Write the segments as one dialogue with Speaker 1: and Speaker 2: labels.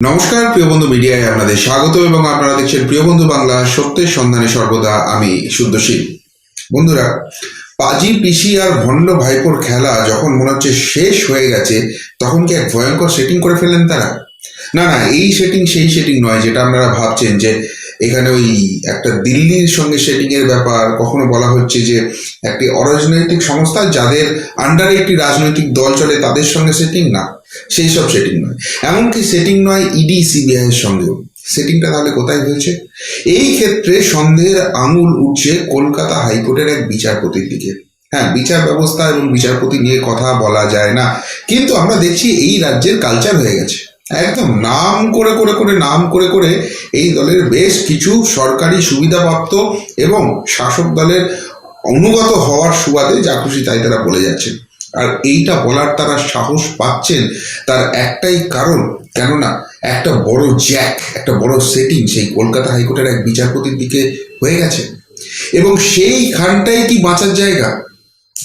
Speaker 1: নমস্কার, প্রিয় বন্ধু মিডিয়ায় আপনাদের স্বাগত এবং আপনারা দেখছেন প্রিয় বন্ধু বাংলা, সত্যের সন্ধানে সর্বদা আমি শুদ্ধশীল। বন্ধুরা, পাজি, পিসি আর ভণ্ড ভাইপোর খেলা যখন মনে হচ্ছে শেষ হয়ে গেছে, তখন কি এক ভয়ঙ্কর সেটিং করে ফেলেন তারা? না না, এই সেটিং সেই সেটিং নয়, যেটা আপনারা ভাবছেন যে এখানে ওই একটা দিল্লির সঙ্গে সেটিং এর ব্যাপার, কখনো বলা হচ্ছে যে একটি অরাজনৈতিক সংস্থা যাদের আন্ডারে একটি রাজনৈতিক দল চলে তাদের সঙ্গে সেটিং না, সেই সব সেটিং নয়। এমনকি সেটিং নয় E ইডি সিবিআই এর সঙ্গেও। সেটিংটা তাহলে কোথায় হয়েছে? এই ক্ষেত্রে সন্দেহের আঙুল উঠছে কলকাতা হাইকোর্টের এক বিচারপতির দিকে। হ্যাঁ বিচার ব্যবস্থা এবং বিচারপতি নিয়ে কথা বলা যায় না। কিন্তু আমরা দেখছি এই রাজ্যের কালচার হয়ে গেছে। একদম নাম করে করে করে নাম করে করে এই দলের বেশ কিছু সরকারি সুবিধাপ্রাপ্ত এবং শাসক দলের অনুগত হওয়ার সুবাদে যা খুশি তাই তারা বলে যাচ্ছেন। আর এইটা বলার তারা সাহস পাচ্ছেন তার একটাই কারণ, কেননা একটা বড় জ্যাক, একটা বড় সেটিং সেই কলকাতা হাইকোর্টের এক বিচারপতির দিকে হয়ে গেছে। এবং সেইখানটাই কি বাঁচার জায়গা?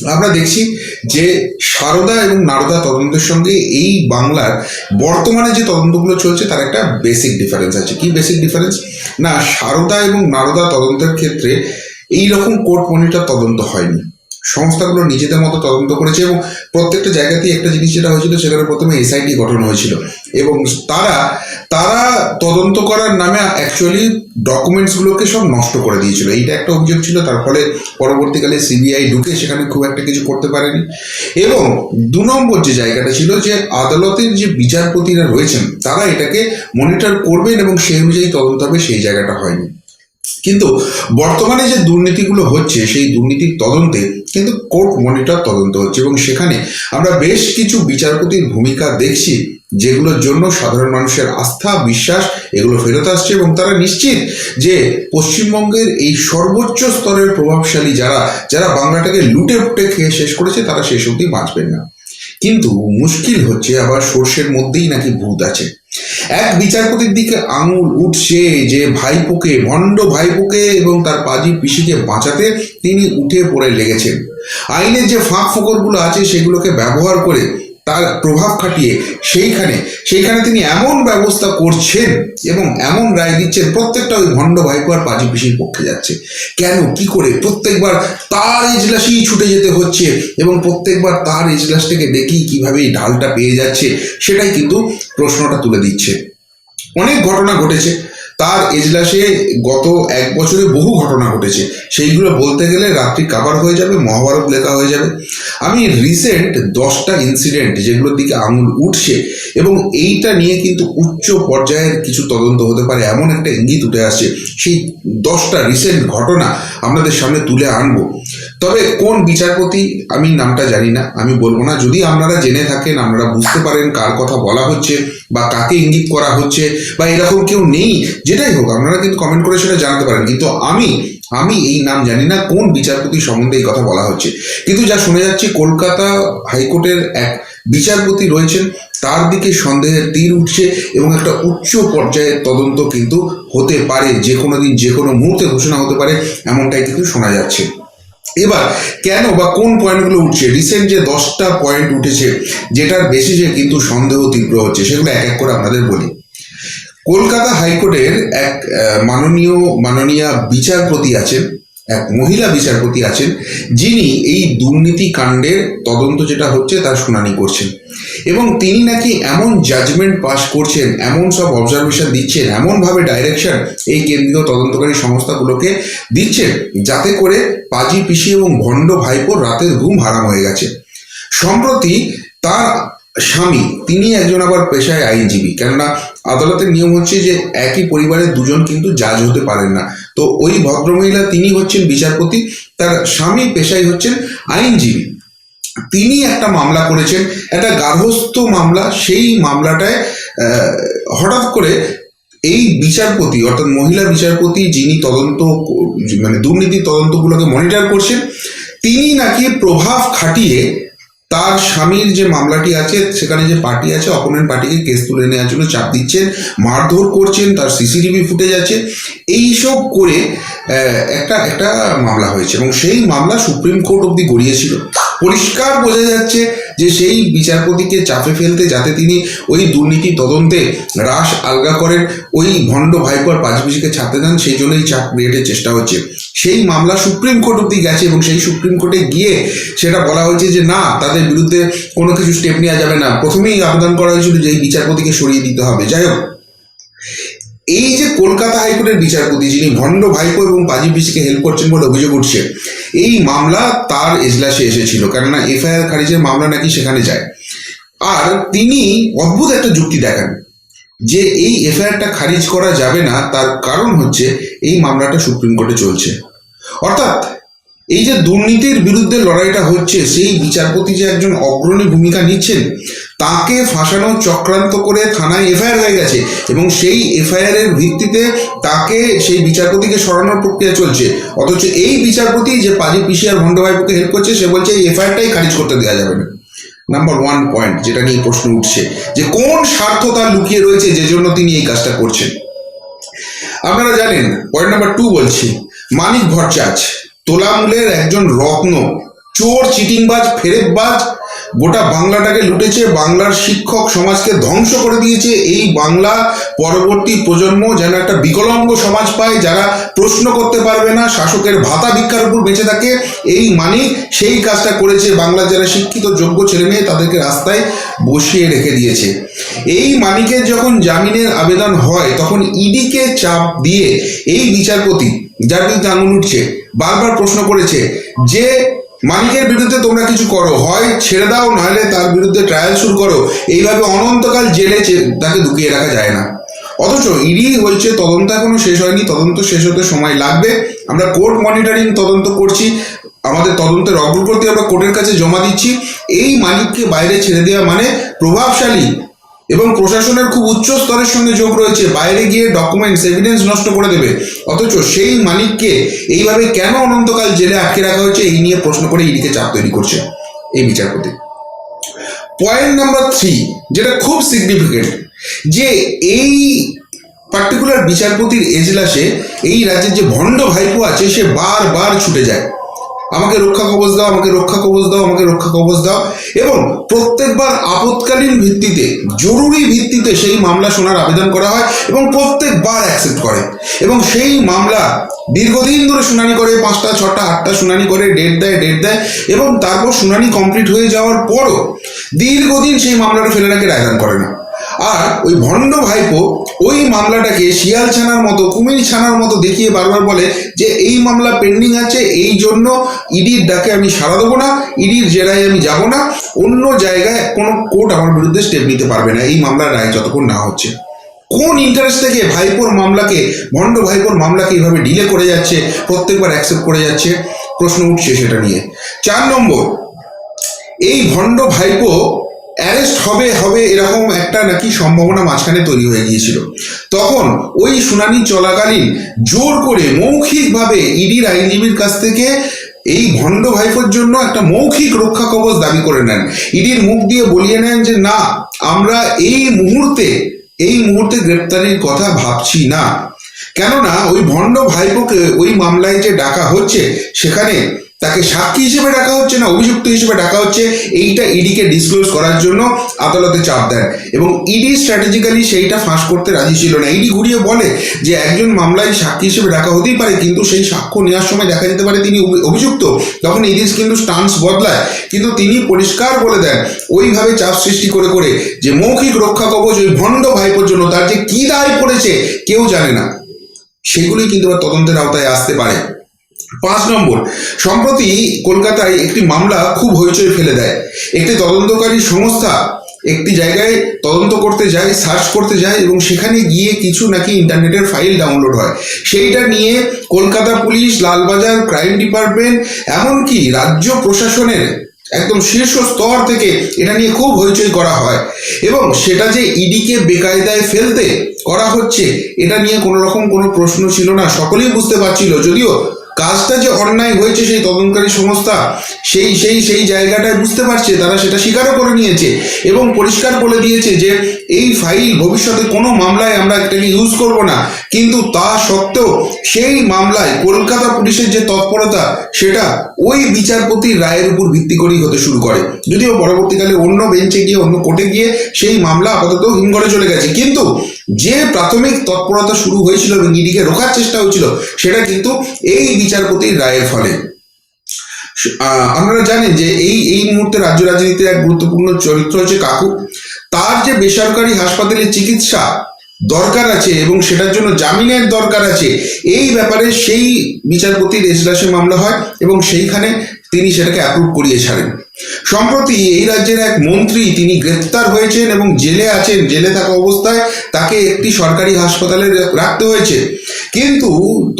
Speaker 1: আমরা দেখছি যে সারদা এবং নারদা তদন্তের সঙ্গে এই বাংলার বর্তমানে যে তদন্তগুলো চলছে, তার একটা বেসিক ডিফারেন্স আছে। কি বেসিক ডিফারেন্স না, সারদা এবং নারদা তদন্তের ক্ষেত্রে এই রকম কোর্ট মনিটার তদন্ত হয়নি। সংস্থাগুলো নিজেদের মতো তদন্ত করেছে এবং প্রত্যেকটা জায়গাতেই একটা জিনিস যেটা হয়েছিল সেখানে প্রথমে এসআইটি গঠন হয়েছিল। এবং তারা তারা তদন্ত করার নামে অ্যাকচুয়ালি ডকুমেন্টসগুলোকে সব নষ্ট করে দিয়েছিল। এইটা একটা অভিযোগ ছিল, তার ফলে পরবর্তীকালে সিবিআই ঢুকে সেখানে খুব একটা কিছু করতে পারেনি। এবং দু নম্বর যে জায়গাটা ছিল যে আদালতের যে বিচারপতিরা রয়েছেন, তারা এটাকে মনিটর করবেন এবং সেই অনুযায়ী তদন্ত হবে, সেই জায়গাটা হয়নি। কিন্তু বর্তমানে যে দুর্নীতিগুলো হচ্ছে, সেই দুর্নীতির তদন্তে কিন্তু কোর্ট মনিটর তদন্ত হচ্ছে এবং সেখানে আমরা বেশ কিছু বিচারপতির ভূমিকা দেখছি যেগুলোর জন্য সাধারণ মানুষের আস্থা, বিশ্বাস, এগুলো ফেরত আসছে এবং তারা নিশ্চিত যে পশ্চিমবঙ্গের এই সর্বোচ্চ স্তরের প্রভাবশালী যারা যারা বাংলাটাকে লুটে ফুটে খেয়ে শেষ করেছে, তারা শেষ অবধি বাঁচবেন না। কিন্তু মুশকিল হচ্ছে, আবার সর্ষের মধ্যেই নাকি ভূত আছে। এক বিচারপতির দিকে আঙুল উঠছে যে ভাইপোকে, ভণ্ড ভাইপোকে এবং তার পাজি পিসিকে বাঁচাতে তিনি উঠে পড়ে লেগেছেন। আইনের যে ফাঁক ফোকরগুলো আছে সেগুলোকে ব্যবহার করে তার প্রভাব খাটিয়ে সেইখানে সেইখানে তিনি এমন ব্যবস্থা করছেন এবং এমন রায় দিচ্ছেন, প্রত্যেকটা ওই ভণ্ড ভাইপো আর পাজি পিসির পক্ষে যাচ্ছে। কেন? কি করে? প্রত্যেকবার তার এজলাসেই ছুটে যেতে হচ্ছে এবং প্রত্যেকবার তার এজলাস থেকে দেখেই কীভাবে এই ঢালটা পেয়ে যাচ্ছে, সেটাই কিন্তু প্রশ্নটা তুলে দিচ্ছে। অনেক ঘটনা ঘটেছে। তার এজলাসে গত এক বছরে বহু ঘটনা ঘটেছে। সেইগুলো বলতে গেলে রাত্রি কাবার হয়ে যাবে, মহাভারত লেখা হয়ে যাবে। আমি রিসেন্ট দশটা ইনসিডেন্ট যেগুলোর দিকে আঙুল উঠছে এবং এইটা নিয়ে কিন্তু উচ্চ পর্যায়ের কিছু তদন্ত হতে পারে, এমন একটা ইঙ্গিত উঠে আসছে। সেই দশটা রিসেন্ট ঘটনা আপনাদের সামনে তুলে আনব। তবে কোন বিচারপতি, আমি নামটা জানি না, আমি বলব না। যদি আপনারা জেনে থাকেন, আপনারা বুঝতে পারেন কার কথা বলা হচ্ছে বা কাকে ইঙ্গিত করা হচ্ছে বা এরকম কেউ নেই, যেটাই হোক, আপনারা কিন্তু কমেন্ট করে সেটা জানাতে পারেন। কিন্তু আমি আমি এই নাম জানি না কোন বিচারপতি সম্বন্ধে এই কথা বলা হচ্ছে। কিন্তু যা শুনে যাচ্ছে, কলকাতা হাইকোর্টের এক বিচারপতি রয়েছেন, তার দিকে সন্দেহের তীর উঠছে এবং একটা উচ্চ পর্যায়ের তদন্ত কিন্তু হতে পারে, যে কোনো দিন, যে কোনো মুহূর্তে ঘোষণা হতে পারে, এমনটাই কিন্তু শোনা যাচ্ছে। এবার, কেন বা কোন পয়েন্টগুলো উঠছে? রিসেন্ট যে দশটা পয়েন্ট উঠেছে, যেটার বেসিসে কিন্তু সন্দেহ তীব্র হচ্ছে, সেগুলো এক এক করে আপনাদের বলি। কলকাতা হাইকোর্টের এক মাননীয়, মাননীয়া বিচারপতি আছেন, এক মহিলা বিচারপতি আছেন, যিনি এই দুর্নীতি কাণ্ডের তদন্ত যেটা হচ্ছে তার শুনানি করছেন। এবং তিনি নাকি এমন জাজমেন্ট পাস করছেন, এমন সব অবজারভেশন দিচ্ছেন, এমনভাবে ডাইরেকশন এই কেন্দ্রীয় তদন্তকারী সংস্থাগুলোকে দিচ্ছেন, যাতে করে পাজি পিসি এবং ভণ্ড ভাইপোর রাতের ঘুম হারাম হয়ে গেছে। সম্প্রতি তার স্বামী, তিনি একজন আবার পেশায় আইনজীবী। কেননা আদালতের নিয়ম হচ্ছে যে একই পরিবারের দুজন কিন্তু জাজ হতে পারেন না। তো ওই ভদ্রমহিলা তিনি হচ্ছেন বিচারপতি, তার স্বামী পেশায় হচ্ছেন আইনজীবী। তিনি একটা মামলা করেছেন, একটা গার্হস্থ্য মামলা, সেই মামলাটায় হঠাৎ করে এই বিচারপতি, অর্থাৎ মহিলা বিচারপতি যিনি তদন্ত মানে দুর্নীতি তদন্তগুলোকে মনিটর করছেন, তিনি নাকি প্রভাব খাটিয়ে তার স্বামীর যে মামলাটি আছে, সেখানে যে পার্টি আছে অপোনেন্ট পার্টিকে কেস তুলে নেওয়ার জন্য চাপ দিচ্ছেন, মারধর করছেন, তার সিসিটিভি ফুটেজ আছে। এইসব করে একটা একটা মামলা হয়েছে এবং সেই মামলা সুপ্রিম কোর্ট অব্দি গড়িয়েছিল। পরিষ্কার বোঝা যাচ্ছে যে সেই বিচারপতিকে চাপে ফেলতে যাতে তিনি ওই দুর্নীতি তদন্তে রাস আলগা করেন, ওই ভণ্ড ভাইপর পাঁচবিশিকে ছাড়তে দেন, সেই জন্যই চাপ ক্রিয়েটের চেষ্টা হচ্ছে। সেই মামলা সুপ্রিম কোর্ট অব্দি গেছে এবং সেই সুপ্রিম কোর্টে গিয়ে সেটা বলা হয়েছে যে না, তাদের বিরুদ্ধে কোনো কিছু স্টেপ নেওয়া যাবে না। প্রথমেই আবেদন করা হয়েছিল যে এই বিচারপতিকে সরিয়ে দিতে হবে। যাই হোক এই যে কলকাতা হাইকোর্টের বিচারপতি, যিনি ভণ্ড ভাইপো এবং পাজি পিসিকে হেল্প করছেন বলে অভিযোগ উঠছে, এই মামলা তার এজলাসে এসেছিল, কেননা এফআইআর খারিজের মামলা নাকি সেখানে যায়। আর তিনি অদ্ভুত একটা যুক্তি দেখান, যে এই এফআইআরটা খারিজ করা যাবে না, তার কারণ হচ্ছে এই মামলাটা সুপ্রিম কোর্টে চলছে। অর্থাৎ এই যে দুর্নীতির বিরুদ্ধে লড়াইটা হচ্ছে, সেই বিচারপতি যে একজন অগ্রণী ভূমিকা নিচ্ছেন তাকে ফাঁসানোর চক্রান্ত করে থানায় এফআইআর হয়ে গেছে এবং সেই এফআইআর এর ভিত্তিতে তাকে সেই বিচারপতিকে সরানোর প্রক্রিয়া চলছে। অথচ এই বিচারপতি যে পাজি পিসিআর ভণ্ড ভাইপোকে হেল্প করছে, সে বলছে, এই এফআইআরটাই খারিজ করতে দেওয়া যাবে না। নাম্বার ওয়ান পয়েন্ট যেটা নিয়ে প্রশ্ন উঠছে, যে কোন স্বার্থ তার লুকিয়ে রয়েছে যে জন্য তিনি এই কাজটা করছেন? আপনারা জানেন পয়েন্ট নাম্বার টু বলছি, মানিক ভট্টাচ তোলামূলের একজন রত্ন, চোর, চিটিংবাজ ফেরেববাজ গোটা বাংলাটাকে লুটেছে, বাংলার শিক্ষক সমাজকে ধ্বংস করে দিয়েছে। এই বাংলা পরবর্তী প্রজন্ম যেন একটা বিকলাঙ্গ সমাজ পায়, যারা প্রশ্ন করতে পারবে না, শাসকের ভাতা ভিক্ষার উপর বেঁচে থাকে। এই মানিক সেই কাজটা করেছে বাংলার যারা শিক্ষিত, যোগ্য ছেলে মেয়ে, তাদেরকে রাস্তায় বসিয়ে রেখে দিয়েছে। এই মানিকের যখন জামিনের আবেদন হয়, তখন ইডিকে চাপ দিয়ে এই বিচারপতি, যার বিরুদ্ধে আঙুল উঠছে, বারবার প্রশ্ন করেছে যে মালিকের বিরুদ্ধে তোমরা কিছু করো। হয় ছেড়ে দাও, নাহলে তার বিরুদ্ধে ট্রায়াল শুরু করো। এইভাবে অনন্তকাল জেলে তাকে ঢুকিয়ে রাখা যায় না। অথচ ইডি বলছে, তদন্ত এখনও শেষ হয়নি, তদন্ত শেষ হতে সময় লাগবে। আমরা কোর্ট মনিটরিং তদন্ত করছি। আমাদের তদন্তের অগ্রগতি আমরা কোর্টের কাছে জমা দিচ্ছি। এই মালিককে বাইরে ছেড়ে দেওয়া মানে প্রভাবশালী এবং প্রশাসনের খুব উচ্চ স্তরের সঙ্গে যোগ রয়েছে। বাইরে গিয়ে ডকুমেন্টস এভিডেন্স নষ্ট করে দেবে। অথচ সেই মালিককে এইভাবে কেন অনন্তকাল জেলে আটকে রাখা হয়েছে, এই নিয়ে প্রশ্ন করে ইডিকে চাপ তৈরি করছে এই বিচারপতি। পয়েন্ট নাম্বার থ্রি যেটা খুব সিগনিফিকেন্ট যে এই পার্টিকুলার বিচারপতির এজলাসে এই রাজ্যের যে ভণ্ড ভাইপো আছে, সে বারবার ছুটে যায়। আমাকে রক্ষা কবচ দাও, আমাকে রক্ষা কবচ দাও, আমাকে রক্ষা কবচ দাও। এবং প্রত্যেকবার আপৎকালীন ভিত্তিতে, জরুরি ভিত্তিতে সেই মামলা শোনার আবেদন করা হয় এবং প্রত্যেকবার অ্যাকসেপ্ট করে। এবং সেই মামলা দীর্ঘদিন ধরে শুনানি করে, পাঁচটা, ছটা, আটটা শুনানি করে ডেট দেয় ডেট দেয় এবং তারপর শুনানি কমপ্লিট হয়ে যাওয়ার পরও দীর্ঘদিন সেই মামলাটা ফেলে রাখে রায়দান করে না। আর ওই ভণ্ড ভাইপো ওই মামলাটাকে শিয়াল ছানার মতো, কুমির ছানার মতো দেখিয়ে বারবার বলে যে এই মামলা পেন্ডিং আছে, এই জন্য ইডির ডাকে আমি সাড়া দেবো না, ইডির জেরায় আমি যাব না, অন্য জায়গায় কোনো কোর্ট আমার বিরুদ্ধে স্টেপ নিতে পারবে না, এই মামলার রায় যতক্ষণ না হচ্ছে। কোন ইন্টারেস্ট থেকে ভাইপোর মামলাকে, ভণ্ড ভাইপোর মামলাকে এইভাবে ডিলে করে যাচ্ছে, প্রত্যেকবার অ্যাকসেপ্ট করে যাচ্ছে? প্রশ্ন উঠছে সেটা নিয়ে। চার নম্বর, এই ভণ্ড ভাইপো অ্যারেস্ট হবে হবে এরকম একটা নাকি সম্ভাবনা মাঝখানে তৈরি হয়ে গিয়েছিল। তখন ওই শুনানি চলাকালীন জোর করে মৌখিকভাবে ইডির আইনজীবীর কাছ থেকে এই ভণ্ড ভাইপোর জন্য একটা মৌখিক রক্ষা কবচ দাবি করে নেন। ইডির মুখ দিয়ে বলিয়ে নেন যে, না, আমরা এই মুহূর্তে এই মুহূর্তে গ্রেপ্তারির কথা ভাবছি না। কেননা, ওই ভণ্ড ভাইপোকে ওই মামলায় যে ডাকা হচ্ছে, সেখানে তাকে সাক্ষী হিসেবে ডাকা হচ্ছে না, অভিযুক্ত হিসেবে ডাকা হচ্ছে, এইটা ইডিকে ডিসক্লোজ করার জন্য আদালতে চাপ দেন এবং ইডি স্ট্র্যাটেজিক্যালি সেইটা ফাঁস করতে রাজি ছিল না। ইডি ঘুরিয়ে বলে যে একজন মামলায় সাক্ষী হিসেবে ডাকা হতেই পারে, কিন্তু সেই সাক্ষ্য নেওয়ার সময় দেখা যেতে পারে তিনি অভিযুক্ত। তখন ইডিস কিন্তু স্টান্স বদলায়। কিন্তু তিনি পরিষ্কার বলে দেন, ওইভাবে চাপ সৃষ্টি করে করে যে মৌখিক রক্ষা কবচ ওই ভণ্ড ভাইপোর জন্য তার যে কি দায় পড়েছে কেউ জানে না। সেগুলোই কিন্তু তদন্তের আওতায় আসতে পারে। পাঁচ নম্বর, সম্প্রতি কলকাতায় একটি মামলা খুব হইচই ফেলে দেয়। একটি তদন্তকারী সংস্থা একটি জায়গায় তদন্ত করতে যায়, সার্চ করতে যায় এবং সেখানে গিয়ে কিছু নাকি ইন্টারনেটের ফাইল ডাউনলোড হয়। সেইটা নিয়ে Kolkata police, Lalbazar, crime department, এমনকি রাজ্য প্রশাসনের একদম শীর্ষ স্তর থেকে এটা নিয়ে খুব হইচই করা হয়। এবং সেটা যে ইডিকে বেকায়দায় ফেলতে করা হচ্ছে, এটা নিয়ে কোনো রকম কোনো প্রশ্ন ছিল না। সকলেই বুঝতে পারছিল, যদিও কাজটা যে অন্যায় হয়েছে সেই তদন্তকারী সংস্থা, সেই সেই সেই জায়গাটায় বুঝতে পারছে, তারা সেটা স্বীকারও করে নিয়েছে এবং পরিষ্কার বলে দিয়েছে যে এই ফাইল ভবিষ্যতে কোনো মামলায় আমরা এটাকে ইউজ করব না। কিন্তু তা সত্ত্বেও সেই মামলায় কলকাতা পুলিশের যে তৎপরতা, সেটা ওই বিচারপতির রায়ের উপর ভিত্তি করেই হতে শুরু করে। যদিও পরবর্তীকালে অন্য বেঞ্চে গিয়ে, অন্য কোর্টে গিয়ে সেই মামলা আপাতত হিমঘরে চলে গেছে। কিন্তু যে প্রাথমিক তৎপরতা শুরু হয়েছিল এবং ইডিকে রোখার চেষ্টা হয়েছিল, সেটা কিন্তু এই বিচারপতির রায়ের ফলে। আপনারা জানেন যে এই এই মুহূর্তে রাজ্য রাজনীতির এক গুরুত্বপূর্ণ চরিত্র হচ্ছে কাকু। তার যে বেসরকারি হাসপাতালে চিকিৎসা দরকার আছে এবং সেটার জন্য জামিনের দরকার আছে, এই ব্যাপারে সেই বিচারপতির এজলাসে মামলা হয় এবং সেইখানে তিনি সেটাকে অ্যাপ্রুভ করিয়ে ছাড়েন। সম্প্রতি এই রাজ্যের এক মন্ত্রী তিনি গ্রেপ্তার হয়েছেন এবং জেলে আছেন, জেলে থাকা অবস্থায় তাকে একটি সরকারি হাসপাতালে রাখতে হয়েছে। কিন্তু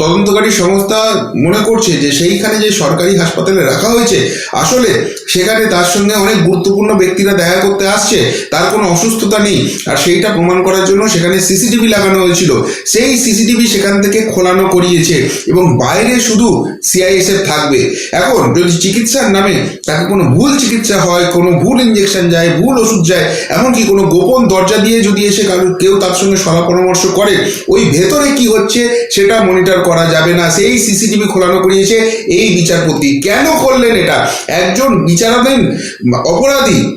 Speaker 1: তদন্তকারী সংস্থা মনে করছে যে সেইখানে যে সরকারি হাসপাতালে রাখা হয়েছে, আসলে সেখানে তার সঙ্গে অনেক গুরুত্বপূর্ণ ব্যক্তিরা দেখা করতে আসছে, তার কোনো অসুস্থতা নেই, আর সেইটা প্রমাণ করার জন্য সেখানে সিসিটিভি লাগানো হয়েছিল। সেই সিসিটিভি সেখান থেকে খোলানো করিয়েছে এবং বাইরে শুধু সিআইএসএফ থাকবে। এখন যদি চিকিৎসার নামে তাকে কোনো ভুল চিকিৎসা হয়, কোনো ভুল ইঞ্জেকশন যায়, ভুল ওষুধ যায়, এমনকি কোনো গোপন দরজা দিয়ে যদি এসে কেউ তার সঙ্গে সলা পরামর্শ করে, ওই ভেতরে কি হচ্ছে? সেটা মনিটর করা যাবে না। সেই সিসিটিভি খোলানো করিয়েছে এই বিচারপতি। কেন করলেন এটা? একজন বিচারাধীন অপরাধী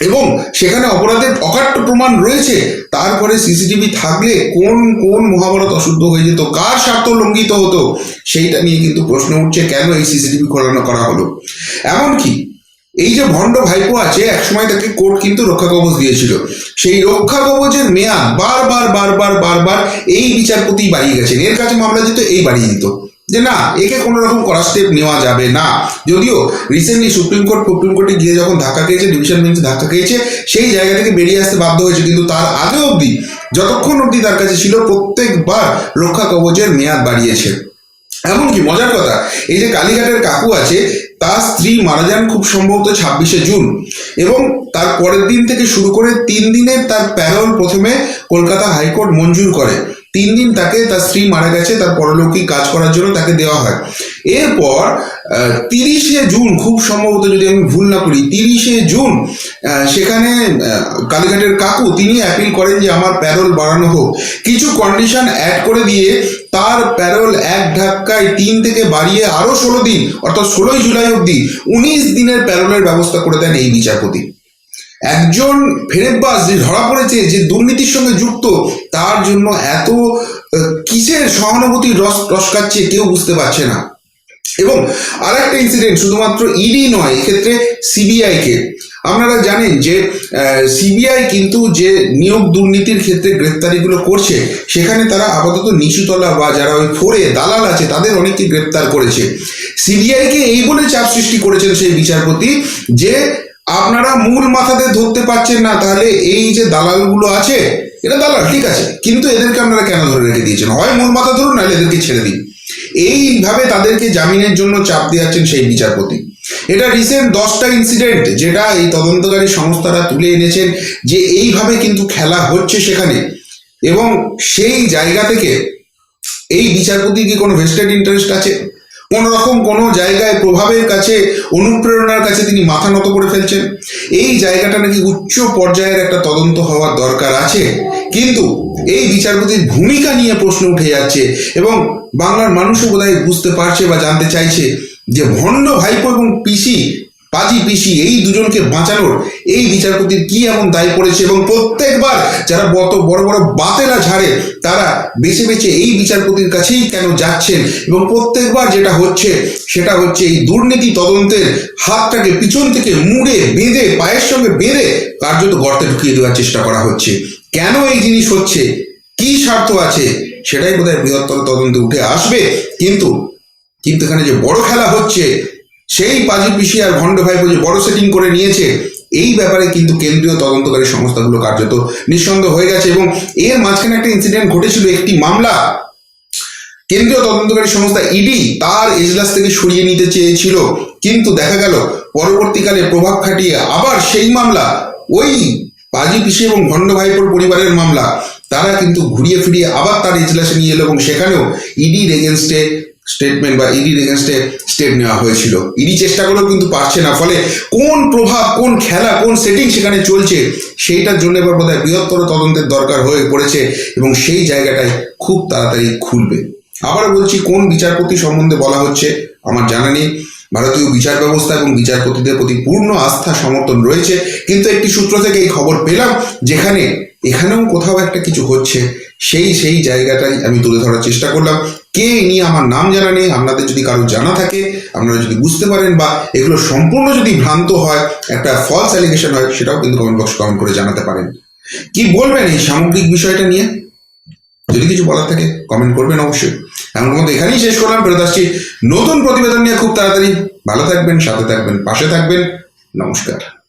Speaker 1: এবং সেখানে অপরাধের অকাট্য প্রমাণ রয়েছে। তারপরে সিসিটিভি থাকলে কোন কোন মহাভারত অশুদ্ধ হয়ে যেত? কার স্বার্থ লঙ্ঘিত হতো? সেইটা নিয়ে কিন্তু প্রশ্ন উঠছে, কেন এই সিসিটিভি খোলানো করা হলো? এমনকি এই যে ভণ্ড ভাইপো আছে, একসময় তাকে কোর্ট কিন্তু রক্ষা কবচ দিয়েছিল। সেই রক্ষা কবচের মেয়াদ বারবার বারবার বারবার এই বিচারপতি বাড়িয়ে গেছেন। এর কাছে মামলা দিত, এই বাড়িয়ে দিত। যে না, একে কোনো রকম করা স্টেপ নেওয়া যাবে না। যদিও রিসেন্টলি সুপ্রিম কোর্ট, সুপ্রিম কোর্টে গিয়ে যখন ধাক্কা খেয়েছে, ডিভিশন বেঞ্চে ধাক্কা খেয়েছে, সেই জায়গা থেকে বেরিয়ে আসতে বাধ্য হয়েছে। কিন্তু তার আগে অবধি, যতক্ষণ অবধি তার কাছে ছিল, প্রত্যেকবার রক্ষা কবচের মেয়াদ বাড়িয়েছে। এমনকি মজার কথা, এই যে কালীঘাটের কাকু আছে তার স্ত্রী মারা যান খুব সম্ভবত ছাব্বিশে জুন এবং তার পরের দিন থেকে শুরু করে তিন দিনের তার প্যারোল প্রথমে কলকাতা হাইকোর্ট মঞ্জুর করে। তিন দিন তাকে তার স্ত্রী মারা গেছে, তার পরলৌকিক কাজ করার জন্য তাকে দেওয়া হয়। এরপর তিরিশে জুন, খুব সম্ভবত যদি আমি ভুল না করি, তিরিশে জুন সেখানে কালীঘাটের কাকু তিনি অ্যাপিল করেন যে আমার প্যারোল বাড়ানো হোক। কিছু কন্ডিশন অ্যাড করে দিয়ে তার প্যারোল এক ধাক্কায় তিন থেকে বাড়িয়ে আরও ষোলো দিন, অর্থাৎ ষোলোই জুলাই অবধি উনিশ দিনের প্যারোলের ব্যবস্থা করে দেন এই বিচারপতি। একজন ফেরেববাজ যে ধরা পড়েছে, যে দুর্নীতির সঙ্গে যুক্ত, তার জন্য এত কিসের সহানুভূতির রস রস কাচ্ছে কেউ বুঝতে পারছে না। এবং আর একটা ইনসিডেন্ট শুধুমাত্র ইডি নয়, এক্ষেত্রে সিবিআই কে। আপনারা জানেন যে সিবিআই কিন্তু যে নিয়োগ দুর্নীতির ক্ষেত্রে গ্রেপ্তারিগুলো করছে, সেখানে তারা আপাতত নিচুতলা বা যারা ওই ফোরে দালাল আছে, তাদের অনেককে গ্রেপ্তার করেছে। সিবিআইকে এই বলে চাপ সৃষ্টি করেছেন সেই বিচারপতি যে আপনারা মূল মাথাদের ধরতে পারছেন না, তাহলে এই যে দালালগুলো আছে এটা দালাল, ঠিক আছে, কিন্তু এদেরকে আপনারা কেন ধরে রেখে দিয়েছেন? হয় মূল মাথা ধরুন, নাহলে এদেরকে ছেড়ে দিন। এইভাবে তাদেরকে জামিনের জন্য চাপ দিয়েছেন সেই বিচারপতি। এটা রিসেন্ট দশটা ইনসিডেন্ট যেটা এই তদন্তকারী সংস্থারা তুলে এনেছেন যে এইভাবে কিন্তু খেলা হচ্ছে সেখানে। এবং সেই জায়গা থেকে এই বিচারপতি কি কোনো ভেস্টেড ইন্টারেস্ট আছে? কোন রকম কোনো জায়গায় প্রভাবের কাছে, অনুপ্রেরণার কাছে তিনি মাথা নত করে ফেলছেন। এই জায়গাটা নাকি উচ্চ পর্যায়ের একটা তদন্ত হওয়ার দরকার আছে। কিন্তু এই বিচারপতির ভূমিকা নিয়ে প্রশ্ন উঠে যাচ্ছে এবং বাংলার মানুষও বোধহয় বুঝতে পারছে বা জানতে চাইছে যে ভণ্ড ভাইপো এবং পিসি পাজি পিসি এই দুজনকে বাঁচানোর এই বিচারপতির কি এমন দায় পড়েছে এবং প্রত্যেকবার যারা বত বড় বড় বাতেলা ঝাড়ে, তারা বেছে বেছে এই বিচারপতির কাছেই কেন যাচ্ছেন? এবং প্রত্যেকবার যেটা হচ্ছে, সেটা হচ্ছে এই দুর্নীতি তদন্তের হাতটাকে পিছন থেকে মুড়ে, বেঁধে, পায়ের সঙ্গে বেঁধে কার্যত গর্তে ঢুকিয়ে দেওয়ার চেষ্টা করা হচ্ছে। কেন এই জিনিস হচ্ছে? কি স্বার্থ আছে? সেটাই বোধহয় বৃহত্তর তদন্তে উঠে আসবে। কিন্তু কিন্তু এখানে যে বড় খেলা হচ্ছে সেই পাজি পিসি আর ভণ্ড ভাইপো যে বড় সেটিং করে নিয়েছে, এই ব্যাপারে কিন্তু কেন্দ্রীয় তদন্তকারী সংস্থাগুলো কার্যত নিঃসন্দেহ হয়ে গেছে এবং এর মাঝখানে একটা ইনসিডেন্ট ঘটেছিল, একটি মামলা। কেন্দ্রীয় তদন্তকারী সংস্থা ইডি তার এজলাস থেকে সরিয়ে নিতে চেয়েছিল, কিন্তু দেখা গেল পরবর্তীকালে প্রভাব খাটিয়ে আবার সেই মামলা, ওই পাজি পিসি এবং ভণ্ড ভাইপোর পরিবারের মামলা, তারা কিন্তু ঘুরিয়ে ফিরিয়ে আবার তার এজলাসে নিয়ে এলো এবং সেখানেও ইডির এগেনস্টে স্টেটমেন্ট বা ইডির এগেনস্টে স্টেপ নেওয়া হয়েছিল। ইডি চেষ্টা করেও কিন্তু পারছে না। ফলে কোন প্রভাব, কোন খেলা, কোন সেটিং সেখানে চলছে, সেইটার জন্য এবার বোধহয় বৃহত্তর তদন্তের দরকার হয়ে পড়েছে এবং সেই জায়গাটায় খুব তাড়াতাড়ি খুলবে। আবার বলছি, কোন বিচারপতি সম্বন্ধে বলা হচ্ছে, আমার জানা নেই। ভারতীয় বিচার ব্যবস্থা এবং বিচারপতিদের প্রতি পূর্ণ আস্থা, সমর্থন রয়েছে। কিন্তু একটি সূত্র থেকে এই খবর পেলাম, যেখানে এখানেও কোথাও একটা কিছু হচ্ছে, সেই সেই জায়গাটাই আমি তুলে ধরার চেষ্টা করলাম। কে ইনি আমার নাম জানা নেই, আপনাদের যদি কারও জানা থাকে, আপনারা যদি বুঝতে পারেন বা এগুলো সম্পূর্ণ যদি ভ্রান্ত হয়, একটা ফলস অ্যালিগেশন হয়, সেটাও কিন্তু কমেন্ট বক্স কমেন্ট করে জানাতে পারেন। কি বলবেন এই সামগ্রিক বিষয়টা নিয়ে? যদি কিছু বলার থাকে কমেন্ট করবেন অবশ্যই। এমন মতো এখানেই শেষ করলাম, ফেরত আসছি নতুন প্রতিবেদন নিয়ে খুব তাড়াতাড়ি। ভালো থাকবেন, সাথে থাকবেন, পাশে থাকবেন। নমস্কার।